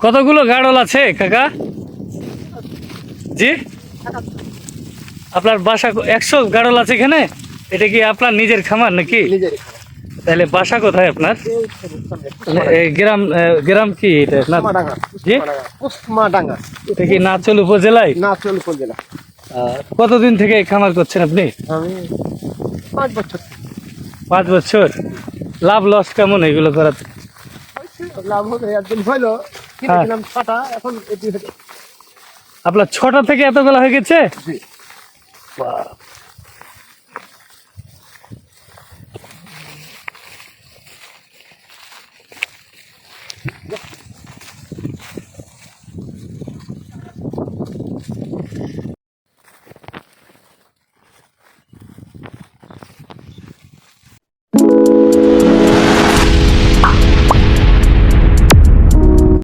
কতগুলো গাড়ল আছে কাকা? জি? আপনার বাসা একশো গাড়ল আছে এখানে? এটা কি আপনার নিজের খামার নাকি? তাহলে বাসা কোথায় আপনার? গ্রাম গ্রাম কি এটা জি? এটা কি নাচল উপজেলায়? না চল জেলা আহ, কতদিন থেকে খামার করছেন আপনি? আমি পাঁচ বছর। পাঁচ বছর। লাভ লস কেমন এগুলো করাতে লাভ হবে একদিন হ্যাঁ। হলো আপনার ছটা থেকে এত এতগুলো হয়ে গেছে? বাহ